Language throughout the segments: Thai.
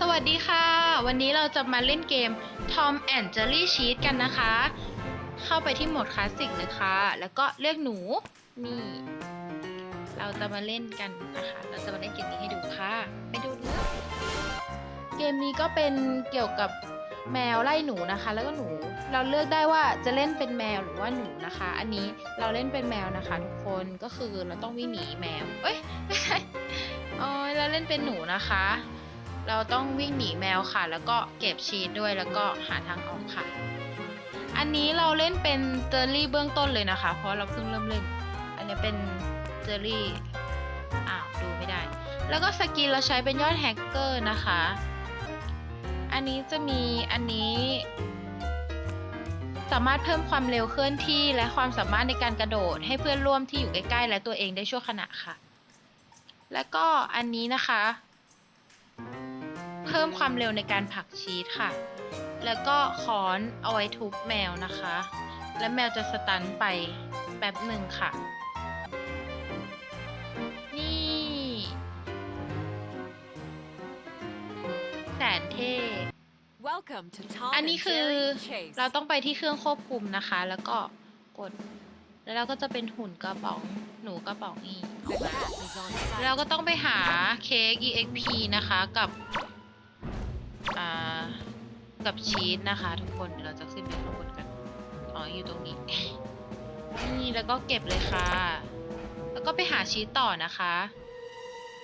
สวัสดีค่ะ วันนี้เราจะมาเล่นเกม Tom and Jerry Cheat กันนะคะ เข้าไปที่โหมดคลาสสิกเลยค่ะ แล้วก็เลือกหนู นี่ เราจะมาเล่นกันนะคะ เราจะมาเล่นเกมนี้ให้ดูค่ะ ไปดูเลยเกมนี้ก็เป็นเกี่ยวกับแมวไล่หนูนะคะ แล้วก็หนู เราเลือกได้ว่าจะเล่นเป็นแมวหรือว่าหนูนะคะ อันนี้เราเล่นเป็นแมวนะคะ ทุกคนก็คือเราต้องวิ่งหนีแมว เอ้ยไม่ใช่อ๋อเราเล่นเป็นหนูนะคะ เราต้องวิ่งหนีแมวค่ะ แล้วก็เก็บชีสด้วยแล้วก็หาทางออกค่ะ อันนี้เราเล่นเป็นเจอรี่เบื้องต้นเลยนะคะ เพราะเราเพิ่งเริ่มเล่น อันนี้เป็นเจอรี่อ้าวดูไม่ได้ แล้วก็สกินเราใช้เป็นยอดแฮกเกอร์นะคะ อันนี้จะมีอันนี้ สามารถเพิ่มความเร็วเคลื่อนที่ และความสามารถในการกระโดด ให้เพื่อนร่วมที่อยู่ใกล้ๆและตัวเองได้ชั่วขณะค่ะ แล้วก็อันนี้นะคะ พิ่มความเร็วในการผลักชีสค่ะ แล้วก็ค้อนเอาไว้ทุบแมวนะคะ และแมวจะสตันไปแป๊บหนึ่งค่ะ นี่ แสนเท่ Welcome to Tom อันนี้ and คือ Jerry Chase. เราต้องไปที่เครื่องควบคุมนะคะ แล้วก็กด แล้วเราก็จะเป็นหุ่นกระป๋องหนูกระป๋องนี่อ The อกมา cat is on เรา site. ก็ต้องไปหาเค้ก EXP นะคะ กับ อ่ากับชีสนะคะ ทุกคนเดี๋ยวเราจะขึ้นไปข้างบนกัน อ๋ออยู่ตรงนี้ นี่แล้วก็เก็บเลยค่ะ แล้วก็ไปหาชีสต่อนะคะ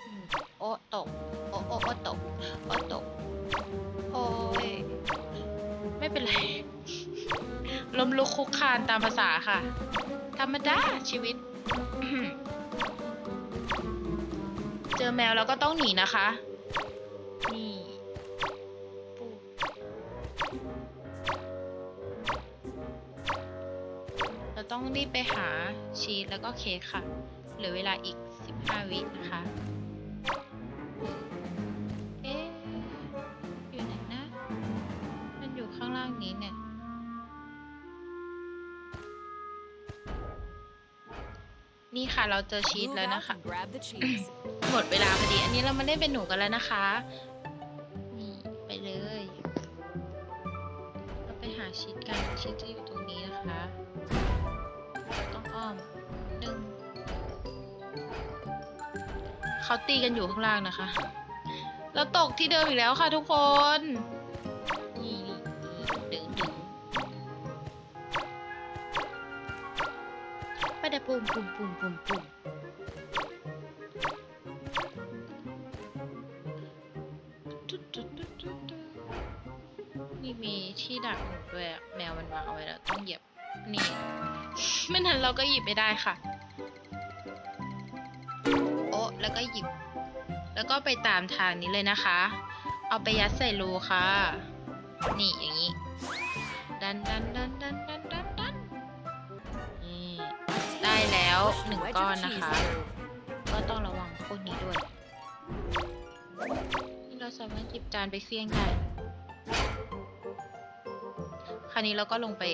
อืมโอ้ตก โอ้โอ้โอ้ตก โอ้ตก โอ้ย ไม่เป็นไรลมลุกคุกคานตามภาษาค่ะ ธรรมดาชีวิต เจอแมวแล้วก็ต้องหนีนะคะ เราต้องรีบไปหาชีสแล้วก็เค้กค่ะ เหลือเวลาอีก 15 วินะคะ เอ๊ะ อยู่ไหนนะ มันอยู่ข้างล่างนี้เนี่ย นี่ค่ะเราเจอชีส Move แล้ว out นะคะ and grab the cheese. หมดเวลาพอดี อันนี้เรามาเล่นเป็นหนูกันแล้วนะคะนี่ไปเลย เราไปหาชีตกันชีตจะอยู่ตรงนี้นะคะต้ อ้อมหนึ่งเขาตีกันอยู่ข้างล่างนะคะเราตกที่เดิมอีกแล้วค่ะทุกคน นี่ดึงดึงปเดปุ่มปุ่มปุ่มปุ่มปุ่มนี่มีที่ดักหนูด้วยแมวมันวางเอาไว้แล้วต้องเหยียบนี่ ไม่นั้นเราก็หยิบไม่ได้ค่ะ โอะแล้วก็หยิบ แล้วก็ไปตามทางนี้เลยนะคะ เอาไปยัดใส่รูค่ะ นี่อย่างนี้ ดันดันดันดันดันดันดันนี่ได้แล้วหนึ่งก้อนนะคะ ก็ต้องระวังพวกนี้ด้วย นี่เราสามารถหยิบจานไปเสี่ยงได้าวนี้เราก็ลงไป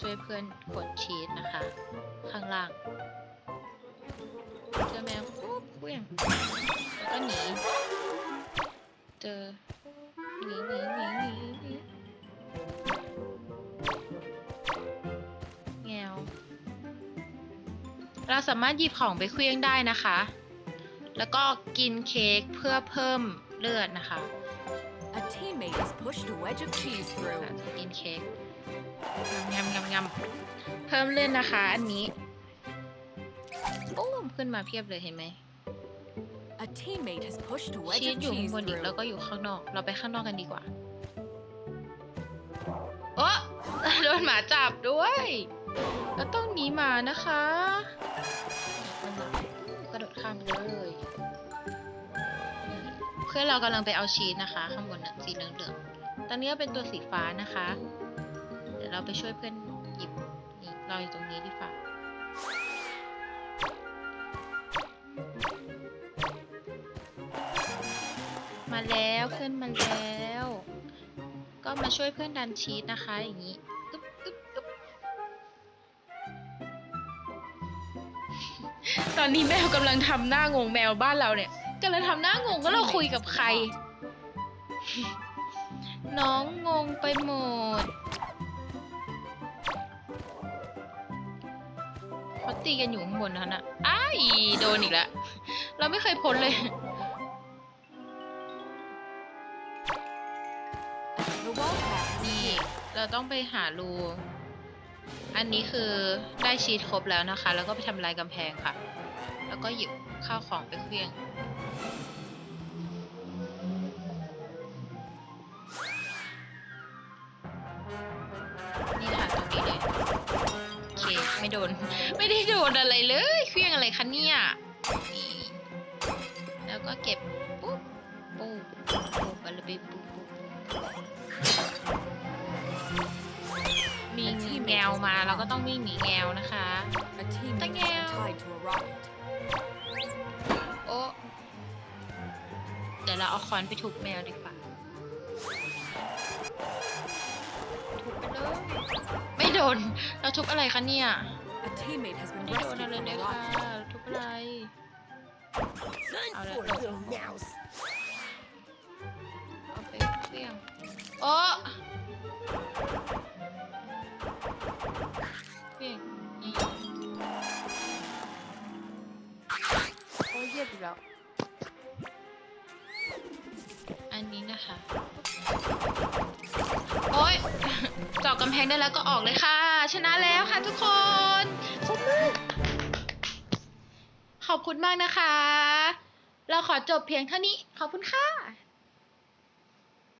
ช่วยเพื่อนกดชีสนะคะ ข้างล่างเจอแมวปุ๊บเวี่ยงแล้วก็หนี เจอหนีหนีหนีหนีหนีแงวเราสามารถหยิบของไปเคลี้ยงได้นะคะ แล้วก็กินเค้กเพื่อเพิ่มเลือดนะคะ A teammate has pushed a wedge of cheese through. จะกินเค้ก งำงำงำเพิ่มเลือดนะคะ อันนี้ปุ้มขึ้นมาเพียบเลยเห็นไหม A teammate has pushed a wedge ชีส of อยู่ข้าง cheese บนอีก through. แล้วก็อยู่ข้างนอก เราไปข้างนอกกันดีกว่าโอ๊ะโดนหมาจับด้วยเราต้องหนีหมานะคะกระโดดข้ามไปเลยนี่เพื่อนเรากำลังไปเอาชีสนะคะ ข้างบนน่ะสีเหลืองๆตอนนี้ก็เป็นตัวสีฟ้านะคะ เดี๋ยวเราไปช่วยเพื่อนหยิบนี่เราอยู่ตรงนี้ดีกว่ามาแล้วเพื่อนมาแล้ว ก็มาช่วยเพื่อนดันชีสนะคะ อย่างนี้อึ๊บอึ๊บอึ๊บตอนนี้แมวกำลังทำหน้างงแมวบ้านเราเนี่ยกำลังทำหน้างงว่าเราคุยกับใคร น้องงงไปหมด เขาตีกันอยู่ข้างบนนั้นะอ้ายโดนอีกแล้ว เราไม่เคยพ้นเลย นี่ เราต้องไปหารู อันนี้คือได้ชีทครบแล้วนะคะ แล้วก็ไปทำลายกำแพงค่ะ แล้วก็หยิบข้าวของไปเครื่อง ไม่โดน ไม่ได้โดนอะไรเลยเครื่องอะไรคะเนี่ยนี่แล้วก็เก็บปุ๊บปุ๊บปุ๊บอะไรปปุ๊บปุ๊บมีแงวมาเราก็ต้องวิ่งหนีแงวนะคะ A teammate has been Tangel. tied to a rocket. โอ้เดี๋ยวเราเอาค้อนไปทุบแมวดีกว่าทุบไปเลยไม่โดน เราทุบอะไรคะเนี่ย A teammate has been ไม่โดน rescued อะไร from เล a ยค่ะ rocket. ทุบอะไร Run Out for of it, it. little mouse. เอาไปเครื่องโอ้เครื่องนี่โอ้ยเยียบอีกแล้ว อันนี้นะคะ โอ๊ยเจาะกำแพงได้แล้วก็ออกเลยค่ะ ชนะแล้วค่ะทุกคนขอบคุณมากนะคะ เราขอจบเพียงเท่านี้ ขอบคุณค่ะ